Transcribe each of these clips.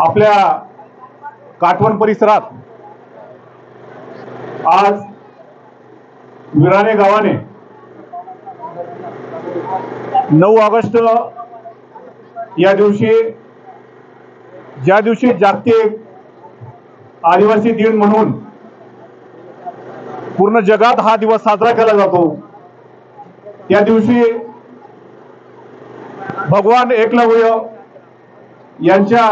आपल्या काटवण परिसरात आज विराने गावाने नऊ ऑगस्ट या दिवशी ज्या दिवशी जागतिक आदिवासी दिन म्हणून पूर्ण जगात हा दिवस साजरा केला जातो त्या दिवशी भगवान एकलव्य यांच्या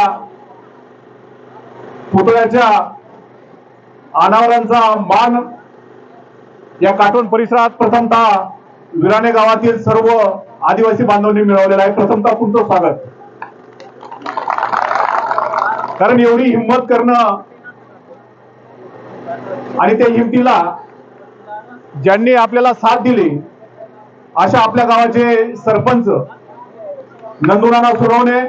पुतळ्याच्या अनावरांचा मान या काटवण परिसरात प्रथमतः विराणे गावातील सर्व आदिवासी बांधवांनी मिळवलेला आहे. प्रथमतः तुमचं स्वागत. कारण एवढी हिंमत करणं आणि त्या हिमतीला ज्यांनी आपल्याला साथ दिली अशा आपल्या गावाचे सरपंच नंदुराना सुरवणे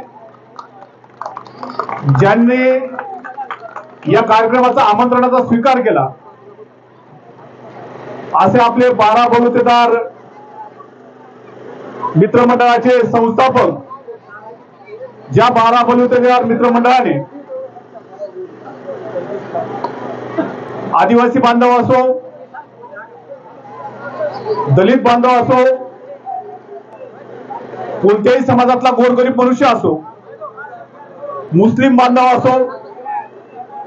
ज्यांनी या कार्यक्रमाचा आमंत्रणाचा स्वीकार केला. असे आपले बारा बलुतेदार मित्रमंडळाचे संस्थापक ज्या बारा बलुतेदार मित्रमंडळाने आदिवासी बांधव असो दलित बांधव असो कोणत्याही समाजातला गोरगरीब मनुष्य असो मुस्लिम बांधव असो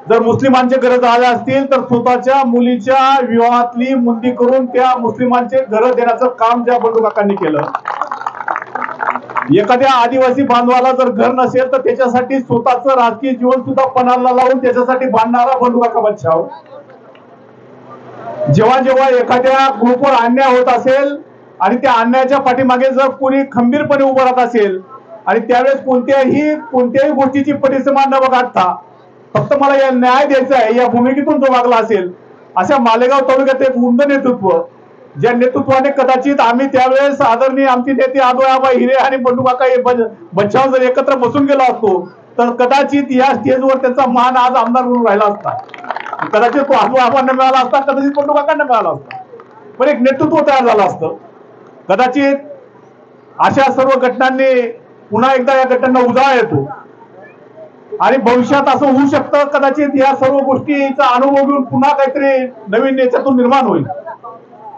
जर मुस्लिमांचे गरज आल्या असतील तर स्वतःच्या मुलीच्या विवाहातली मुंदी करून त्या मुस्लिमांचे घर देण्याचं काम ज्या बंडू काकांनी केलं. एखाद्या आदिवासी बांधवाला जर घर नसेल तर त्याच्यासाठी स्वतःचं राजकीय जीवन सुद्धा पणाला लावून त्याच्यासाठी बांधणारा बंडू काका बच्छाव जेव्हा जेव्हा एखाद्या ग्रुपवर अन्याय होत असेल आणि त्या अन्यायाच्या पाठीमागे जर कोणी खंबीरपणे उभं राहत असेल आणि त्यावेळेस कोणत्याही कोणत्याही गोष्टीची परिसीमा न बघता फक्त मला या न्याय द्यायचा आहे या भूमिकेतून जो वागला असेल अशा मालेगाव तालुक्यात एक उंद नेतृत्व ज्या नेतृत्वाने कदाचित आम्ही त्यावेळेस आदरणीय आमचे नेते आदोळाबा हिरे आणि बंडू बच्चा बच्चाव जर एकत्र बसून गेलो असतो तर कदाचित या स्टेजवर त्याचा मान आज आमदार म्हणून राहिला असता. कदाचित तो आदोळाबांना मिळाला असता कदाचित बंडूकाकांना मिळाला असता. पण एक नेतृत्व तयार झालं असतं. कदाचित अशा सर्व घटनांनी पुन्हा एकदा या घटनांना उजाळा येतो. आणि भविष्यात असं होऊ शकतं कदाचित या सर्व गोष्टीचा अनुभव घेऊन पुन्हा काहीतरी नवीन याच्यातून निर्माण होईल.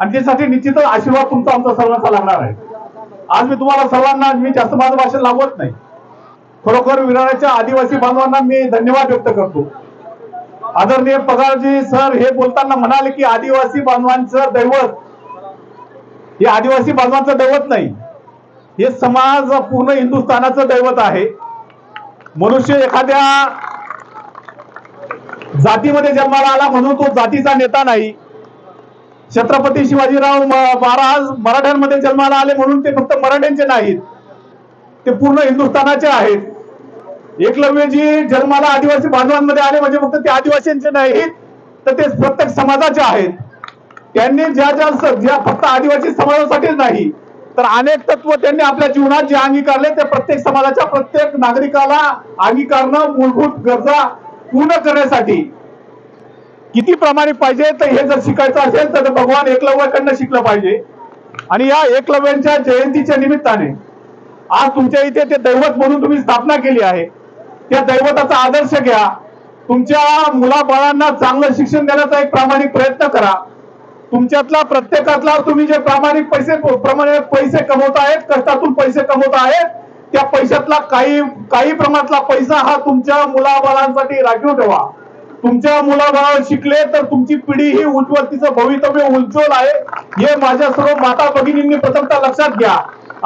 आणि त्यासाठी निश्चितच आशीर्वाद तुमचा आमचा सर्वांचा लागणार आहे. आज मी तुम्हाला सर्वांना मी जास्त माझं भाषण लावत नाही. खरोखर विराराच्या आदिवासी बांधवांना मी धन्यवाद व्यक्त करतो. आदरणीय पगारजी सर हे बोलताना म्हणाले की आदिवासी बांधवांचं दैवत हे आदिवासी बांधवांचं दैवत नाही. हे समाज पूर्ण हिंदुस्थानाचं दैवत आहे. मनुष्य एखाद्या जातीमध्ये जन्माला आला म्हणून तो जातीचा नेता नाही. छत्रपती शिवाजीराव महाराज मराठ्यांमध्ये जन्माला आले म्हणून ते फक्त मराठ्यांचे नाहीत. ते पूर्ण हिंदुस्थानाचे आहेत. एकलव्यजी जन्माला आदिवासी बांधवांमध्ये आले म्हणजे फक्त ते आदिवासींचे नाहीत तर ते प्रत्येक समाजाचे आहेत. त्यांनी ज्या ज्या ज्या फक्त आदिवासी समाजासाठीच नाही तर अनेक तत्व त्यांनी आपल्या जीवनात जे अंगीकारले ते प्रत्येक समाजाच्या प्रत्येक नागरिकाला अंगीकारणं मूलभूत गरजा पूर्ण करण्यासाठी. किती प्रामाणिक पाहिजे तर हे जर शिकायचं असेल तर भगवान एकलव्याकडनं शिकलं पाहिजे. आणि या एकलव्यांच्या जयंतीच्या निमित्ताने आज तुमच्या इथे ते दैवत म्हणून तुम्ही स्थापना केली आहे. त्या दैवताचा आदर्श घ्या. तुमच्या मुलाबाळांना चांगलं शिक्षण देण्याचा एक प्रामाणिक प्रयत्न करा. तुमच्यातला प्रत्येकातला तुम्ही जे प्रामाणिक पैसे प्रमाणे पैसे कमवत आहेत कष्टातून पैसे कमवत आहेत त्या पैशातला काही काही प्रमाणातला पैसा हा तुमच्या मुलाबाळांसाठी राखीव ठेवा. तुमच्या मुलाबाळ शिकले तर तुमची पिढी ही उज्ज्वलतीचं भवितव्य उज्ज्वल आहे. हे माझ्या सर्व माता भगिनींनी प्रथमतः लक्षात घ्या.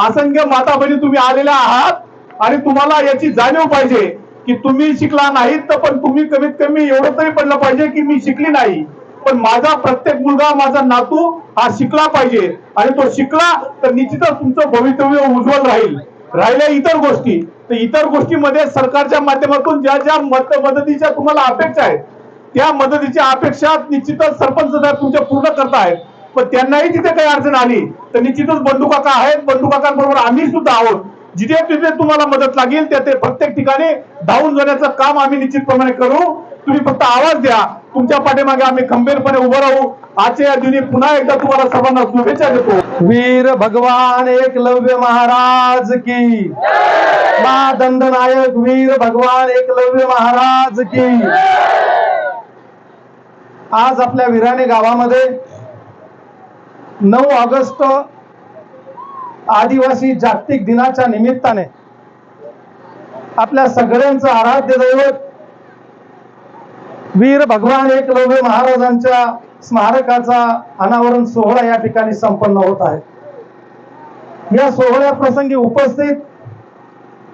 असंख्य माता भगिनी तुम्ही आलेल्या आहात आणि तुम्हाला याची जाणीव पाहिजे की तुम्ही शिकला नाहीत तर पण तुम्ही कमीत कमी एवढं तरी पडलं पाहिजे की मी शिकली नाही. पण माझा प्रत्येक मुलगा माझा नातू हा शिकला पाहिजे. आणि तो शिकला तर निश्चितच तुमचं भवितव्य उज्ज्वल राहील. राहिल्या इतर गोष्टी. तर इतर गोष्टीमध्ये सरकारच्या माध्यमातून ज्या ज्या मत मदतीच्या तुम्हाला अपेक्षा आहेत त्या मदतीच्या अपेक्षा निश्चितच सरपंच साहेब तुमच्या पूर्ण करतायत पण त्यांनाही तिथे काही अडचण आली तर निश्चितच बंधू काका आहेत. बंधू काकांबरोबर आम्ही सुद्धा आहोत. जिथे तिथे तुम्हाला मदत लागेल त्या ते प्रत्येक ठिकाणी धावून जाण्याचं काम आम्ही निश्चितप्रमाणे करू. तुम्ही फक्त आवाज द्या. तुमच्या पाठीमागे आम्ही खंबीरपणे उभं राहू. आजच्या या दिनी पुन्हा एकदा तुम्हाला सर्वांना शुभेच्छा देतो. वीर भगवान एकलव्य महाराज की. मा दंडनायक वीर भगवान एकलव्य महाराज की. आज आपल्या विराणे गावामध्ये नऊ ऑगस्ट आदिवासी जागतिक दिनाच्या निमित्ताने आपल्या सगळ्यांचं आराध्य दैवत वीर भगवान एकलव्य महाराजांच्या स्मारकाचा अनावरण सोहळा या ठिकाणी संपन्न होत आहे. या सोहळ्या प्रसंगी उपस्थित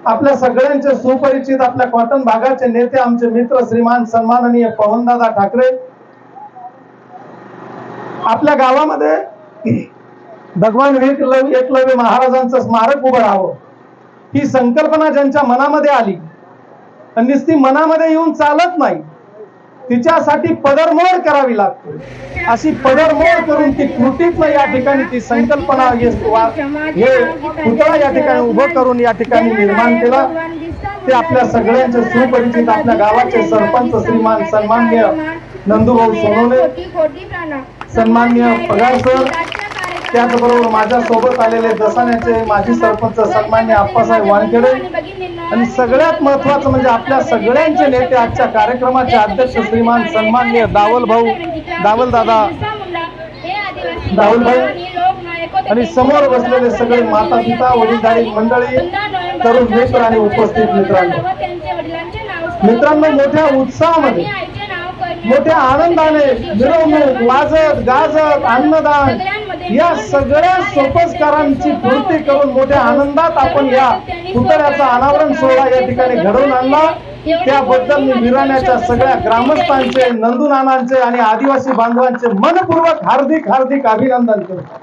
आपल्या सगळ्यांचे सुपरिचित आपल्या कॉटन भागाचे नेते आमचे मित्र श्रीमान सन्माननीय पवनदादा ठाकरे आपल्या गावामध्ये भगवान वीर एकलव्य एकलव्य महाराजांचं स्मारक उभं राहावं ही संकल्पना ज्यांच्या मनामध्ये आली आणि नुसती मनामध्ये येऊन चालत नाही तिच्यासाठी पदरमोड करावी लागते. अशी पदरमोड करून ती कृतीतनं या ठिकाणी ती संकल्पना हे वा- हे पुतळा या ठिकाणी उभं करून या ठिकाणी निर्माण केला. ते आपल्या सगळ्यांचे सुपरिचित आपल्या गावाचे सरपंच श्रीमान सन्मान्य नंदूभाऊ सोनवणे सन्मान्य पगार सर त्याचबरोबर माझ्यासोबत आलेले दसाण्याचे माजी सरपंच सन्मान्य आप्पासाहेब वानखेडे आणि सगळ्यात महत्वाचं म्हणजे आपल्या सगळ्यांचे नेते आजच्या कार्यक्रमाचे अध्यक्ष श्रीमान सन्मान्य दावल भाऊ दावल दादा दावल भाऊ आणि समोर बसलेले सगळे माता पिता वडीलधारी मंडळी तरुण मित्र आणि उपस्थित मित्रांनो. मित्रांनो मोठ्या उत्साहामध्ये मोठ्या आनंदाने मिरवणूक वाजत गाजत अन्नदान या सगळ्या सोपस्कारांची पूर्ती करून मोठ्या आनंदात आपण या पुतळ्याचा अनावरण सोहळा या ठिकाणी घडवून आणला. त्याबद्दल मी विराण्याच्या सगळ्या ग्रामस्थांचे नंदुनानांचे आणि आदिवासी बांधवांचे मनपूर्वक हार्दिक हार्दिक अभिनंदन करतो.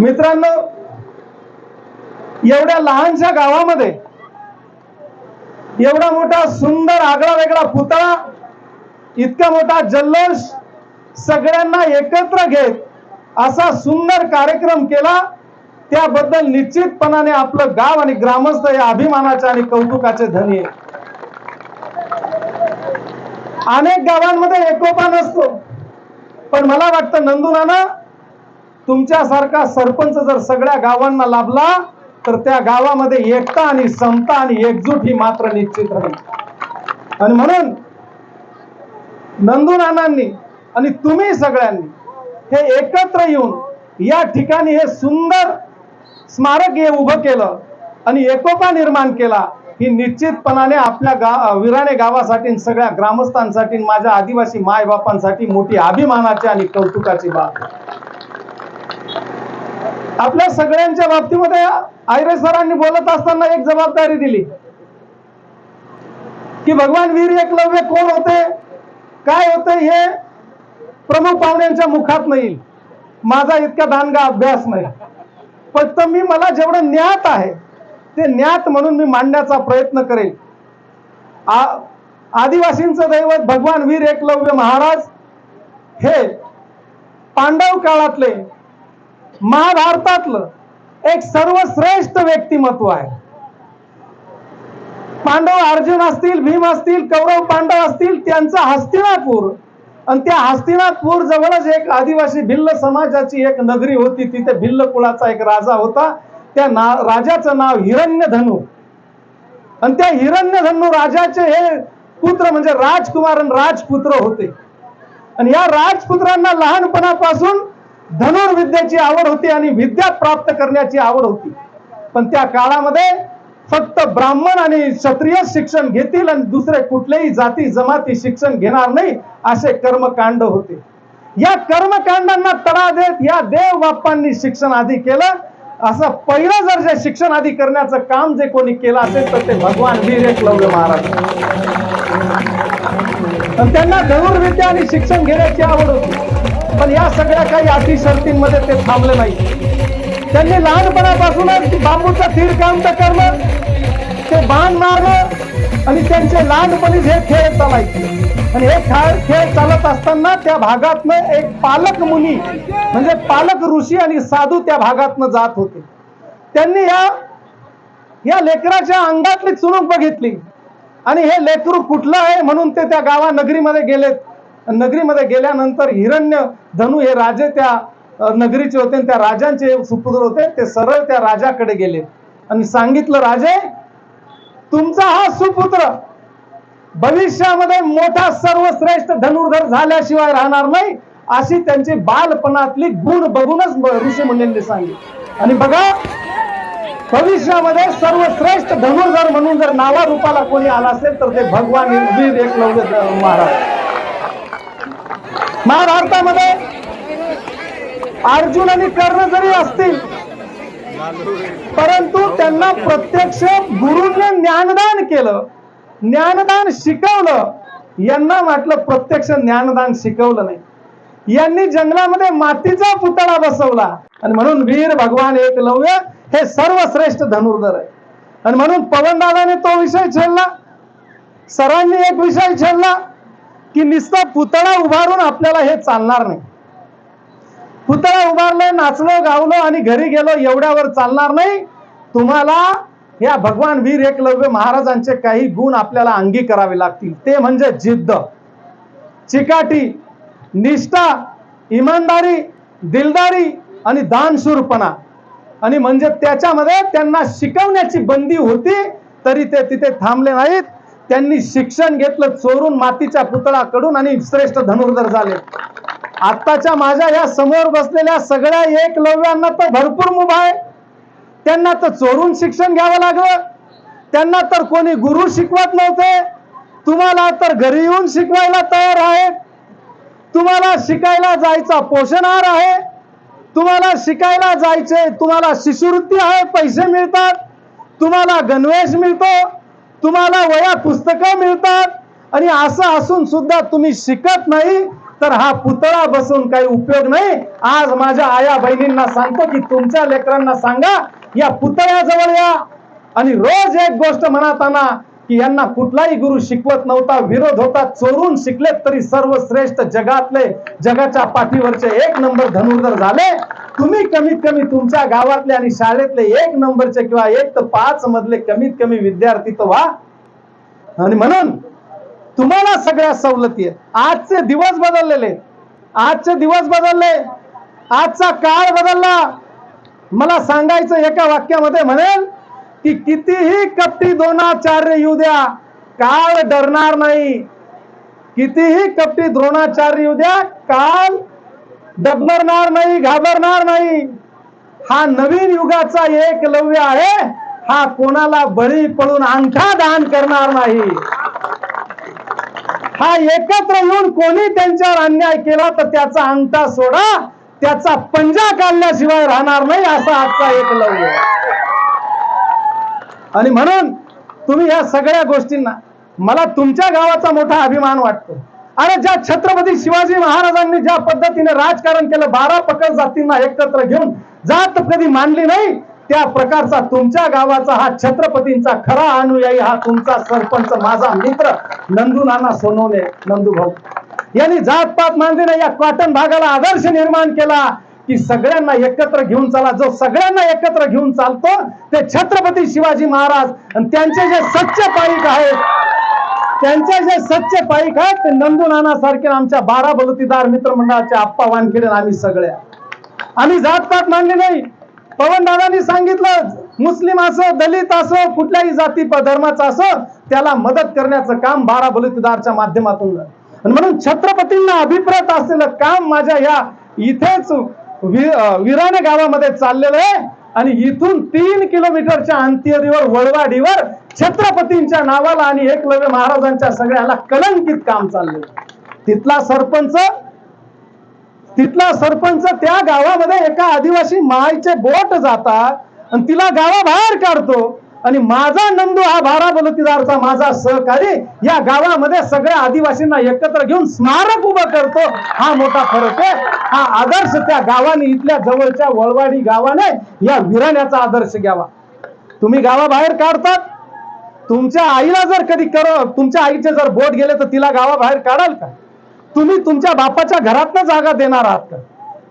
मित्रांनो एवढ्या लहानशा गावामध्ये एवढा मोठा सुंदर आगळा वेगळा पुतळा इतका मोठा जल्लोष सगळ्यांना एकत्र घेत असा सुंदर कार्यक्रम केला. त्याबद्दल निश्चितपणाने आपलं गाव आणि ग्रामस्थ या अभिमानाचे आणि कौतुकाचे धनी अनेक गावांमध्ये एकोपा नसतो. पण मला वाटतं नंदुनाना तुमच्यासारखा सरपंच जर सगळ्या गावांना लाभला तर त्या गावामध्ये एकता आणि समता आणि एकजूट ही मात्र निश्चित राहील. आणि म्हणून नंदुनानांनी आणि तुम्ही सगळ्यांनी हे एकत्र येऊन या ठिकाणी हे सुंदर स्मारक हे उभं केलं आणि एकोपा निर्माण केला ही निश्चितपणाने आपल्या गा विराणे गावासाठी सगळ्या ग्रामस्थांसाठी माझ्या आदिवासी मायबापांसाठी मोठी अभिमानाची आणि कौतुकाची बाब. आपल्या सगळ्यांच्या बाबतीमध्ये आयरे सरांनी बोलत असताना एक जबाबदारी दिली. की भगवान वीर एकलव्य कोण होते? काय होते हे प्रमुख पाहुण्यांच्या मुखात नाही. माझा इतका दानगा अभ्यास नाही. फक्त मी मला जेवढं ज्ञात आहे ते ज्ञात म्हणून मी मांडण्याचा प्रयत्न करेल आदिवासींचं दैवत भगवान वीर एकलव्य महाराज हे पांडव काळातले महाभारतातलं एक सर्वश्रेष्ठ व्यक्तिमत्व आहे. पांडव अर्जुन असतील भीम असतील कौरव पांडव असतील त्यांचा हस्तिनापूर आणि त्या हस्तिनाथपूर जवळच एक आदिवासी भिल्ल समाजाची एक नगरी होती. तिथे भिल्ल कुळाचा एक राजा होता. त्या ना राजाचं नाव हिरण्यधनु. आणि त्या हिरण्यधन्नू राजाचे हे पुत्र म्हणजे राजकुमार आणि राजपुत्र होते. आणि या राजपुत्रांना लहानपणापासून धनुर्विद्येची आवड होती आणि विद्या प्राप्त करण्याची आवड होती. पण त्या काळामध्ये फक्त ब्राह्मण आणि क्षत्रिय शिक्षण घेतील आणि दुसरे कुठलेही जाती जमाती शिक्षण घेणार नाही असे कर्मकांड होते. या कर्मकांडांना तडा देत या देव बाप्पांनी शिक्षण आधी केलं. असं पहिलं जर जे शिक्षण आधी करण्याचं काम जे कोणी केलं असेल तर ते भगवान वीर एकलव्य महाराज. तर त्यांना धनुर्विद्या आणि शिक्षण घेण्याची आवड होती. पण या सगळ्या काही अटी शर्तींमध्ये ते थांबले नाही. त्यांनी लहानपणापासूनच बांबूचं तीर काम तर करणं ते बाण मारणं आणि त्यांचे लहानपणीच हे खेळ चालायचे. आणि हे खेळ खेळ चालत असताना त्या भागातनं एक पालक मुनी म्हणजे पालक ऋषी आणि साधू त्या भागातनं जात होते. त्यांनी या या लेकराच्या अंगातली चुणूक बघितली. आणि हे लेकरू कुठलं आहे म्हणून ते त्या गावा नगरीमध्ये गेलेत. नगरीमध्ये गेल्यानंतर हिरण्य धनु हे राजे त्या नगरीचे होते आणि त्या राजांचे सुपुत्र होते. ते सरळ त्या राजाकडे गेले आणि सांगितलं राजे तुमचा हा सुपुत्र भविष्यामध्ये मोठा सर्वश्रेष्ठ धनुर्धर झाल्याशिवाय राहणार नाही अशी त्यांची बालपणातली गुण बघूनच ऋषी मुनींनी सांगितली. आणि बघा भविष्यामध्ये सर्वश्रेष्ठ धनुर्धर म्हणून जर नावा रूपाला कोणी आला असेल तर ते भगवान वीर एकलव्य द- महाराज. महाभारतामध्ये अर्जुन आणि कर्ण जरी असतील परंतु त्यांना प्रत्यक्ष गुरुने ज्ञानदान केलं ज्ञानदान शिकवलं. यांना म्हटलं प्रत्यक्ष ज्ञानदान शिकवलं नाही. यांनी जंगलामध्ये मातीचा पुतळा बसवला. आणि म्हणून वीर भगवान एकलव्य हे सर्वश्रेष्ठ धनुर्धर आहे आणि म्हणून पवनदादाने तो विषय छेडला. सरांनी एक विषय छेडला की नुसता पुतळा उभारून आपल्याला हे चालणार नाही. पुतळा उभारलं नाचलो गावलो आणि घरी गेलो एवढ्यावर चालणार नाही. तुम्हाला या भगवान वीर एकलव्य महाराजांचे काही गुण आपल्याला अंगी करावे लागतील. ते म्हणजे जिद्द. चिकाटी निष्ठा इमानदारी दिलदारी आणि दानशूरपणा. आणि म्हणजे त्याच्यामध्ये त्यांना शिकवण्याची बंदी होती तरी ते तिथे थांबले नाहीत. त्यांनी शिक्षण घेतलं चोरून मातीच्या पुतळाकडून आणि श्रेष्ठ धनुर्धर झाले. आत्ताच्या माझ्या या समोर बसलेल्या सगळ्या एकलव्यांना तर भरपूर मुभ आहे. त्यांना तर चोरून शिक्षण घ्यावं लागलं. त्यांना तर कोणी गुरु शिकवत नव्हते. तुम्हाला तर घरी येऊन शिकवायला तयार आहेत. तुम्हाला शिकायला जायचा पोषणहार आहे. तुम्हाला शिकायला जायचे तुम्हाला शिष्यवृत्ती आहे पैसे मिळतात. तुम्हाला गणवेश मिळतो. तुम्हाला वया पुस्तकं मिळतात. आणि असं असून सुद्धा तुम्ही शिकत नाही. तर हा पुतळा बसून काही उपयोग नाही. आज माझ्या आया बहिणींना सांगतो की तुमच्या लेकरांना सांगा या पुतळ्याजवळ या. आणि रोज एक गोष्ट म्हणत आणा की यांना कुठलाही गुरु शिकवत नव्हता विरोध होता चोरून शिकलेत तरी सर्वश्रेष्ठ जगातले जगाच्या पाठीवरचे एक नंबर धनुर्धर झाले. तुम्ही कमीत कमी तुमच्या गावातले आणि शाळेतले एक नंबरचे किंवा एक तर पाच मधले कमीत कमी विद्यार्थी तर व्हा. आणि म्हणून तुम्हाला सगळ्या सवलती आहेत. आजचे दिवस बदललेले आजचे दिवस बदलले. आजचा काळ बदलला. मला सांगायचं एका वाक्यामध्ये म्हणेल की कितीही कपटी द्रोणाचार्य येऊ द्या काळ डरणार नाही. कितीही कपटी द्रोणाचार्य येऊ द्या काळ डबरणार नाही घाबरणार नाही. हा नवीन युगाचा एकलव्य आहे. हा कोणाला बळी पडून अंगठा दान करणार नाही. हा एकत्र येऊन कोणी त्यांच्यावर अन्याय केला तर त्याचा अंगठा सोडा त्याचा पंजा काढल्याशिवाय राहणार नाही असा आजचा एक लव्य. आणि म्हणून तुम्ही या सगळ्या गोष्टींना मला तुमच्या गावाचा मोठा अभिमान वाटतो. अरे ज्या छत्रपती शिवाजी महाराजांनी ज्या पद्धतीने राजकारण केलं बारा पकड जातींना एकत्र घेऊन जात कधी मानली नाही त्या प्रकारचा तुमच्या गावाचा हा छत्रपतींचा खरा अनुयायी हा तुमचा सरपंच माझा मित्र नंदू नाना सोनवणे नंदू भाऊ. यांनी जात पात मानली नाही या कॉटन भागाला आदर्श निर्माण केला की सगळ्यांना एकत्र घेऊन चला. जो सगळ्यांना एकत्र घेऊन चालतो ते छत्रपती शिवाजी महाराज आणि त्यांचे जे सच्चे पाईक आहेत त्यांचे जे सच्चे पाईक आहेत ते नंदू नाना सारखे आमच्या बारा बलुतीदार मित्रमंडळाच्या आप्पा वानखेडे आम्ही सगळ्या. आम्ही जात पात मानली नाही. पवन दादांनी सांगितलं मुस्लिम असो दलित असो कुठल्याही जाती धर्माचा असो त्याला मदत करण्याचं काम बारा बलुतेदारच्या माध्यमातून म्हणून छत्रपतींना अभिप्रेत असलेलं काम माझ्या या इथेच वि- विराणे गावामध्ये चाललेलं आहे. आणि इथून तीन किलोमीटरच्या अंत्यरीवर वळवाडीवर छत्रपतींच्या नावाला आणि एकलव्य महाराजांच्या सगळ्याला कलंकित काम चाललेलं तिथला सरपंच तिथला सरपंच त्या गावामध्ये एका आदिवासी मायचे बोट जातात आणि तिला गावाबाहेर काढतो. आणि माझा नंदू हा भारा बलुतीदारचा माझा सहकारी या गावामध्ये सगळ्या आदिवासींना एकत्र घेऊन स्मारक उभं करतो. हा मोठा फरक आहे. हा आदर्श त्या गावाने इथल्या जवळच्या वळवाडी गावाने या विराण्याचा आदर्श घ्यावा. तुम्ही गावाबाहेर काढतात. तुमच्या आईला जर कधी कर तुमच्या आईचे जर बोट गेले तर तिला गावाबाहेर काढाल का? तुम्ही तुमच्या बापाच्या घरातनं जागा देणार आहात. का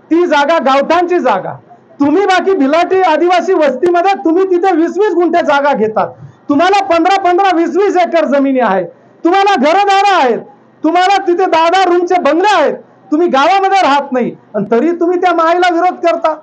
ती जागा गावठांची जागा. तुम्ही बाकी भिलाटी आदिवासी वस्तीमध्ये तुम्ही तिथे वीस वीस गुंठे जागा घेतात. तुम्हाला पंधरा पंधरा वीस वीस एकर जमिनी आहे तुम्हाला घरदारं आहेत. तुम्हाला तिथे दहा दहा रूमचे बंगले आहेत. तुम्ही गावामध्ये राहत नाही. आणि तरी तुम्ही त्या माईला विरोध करता.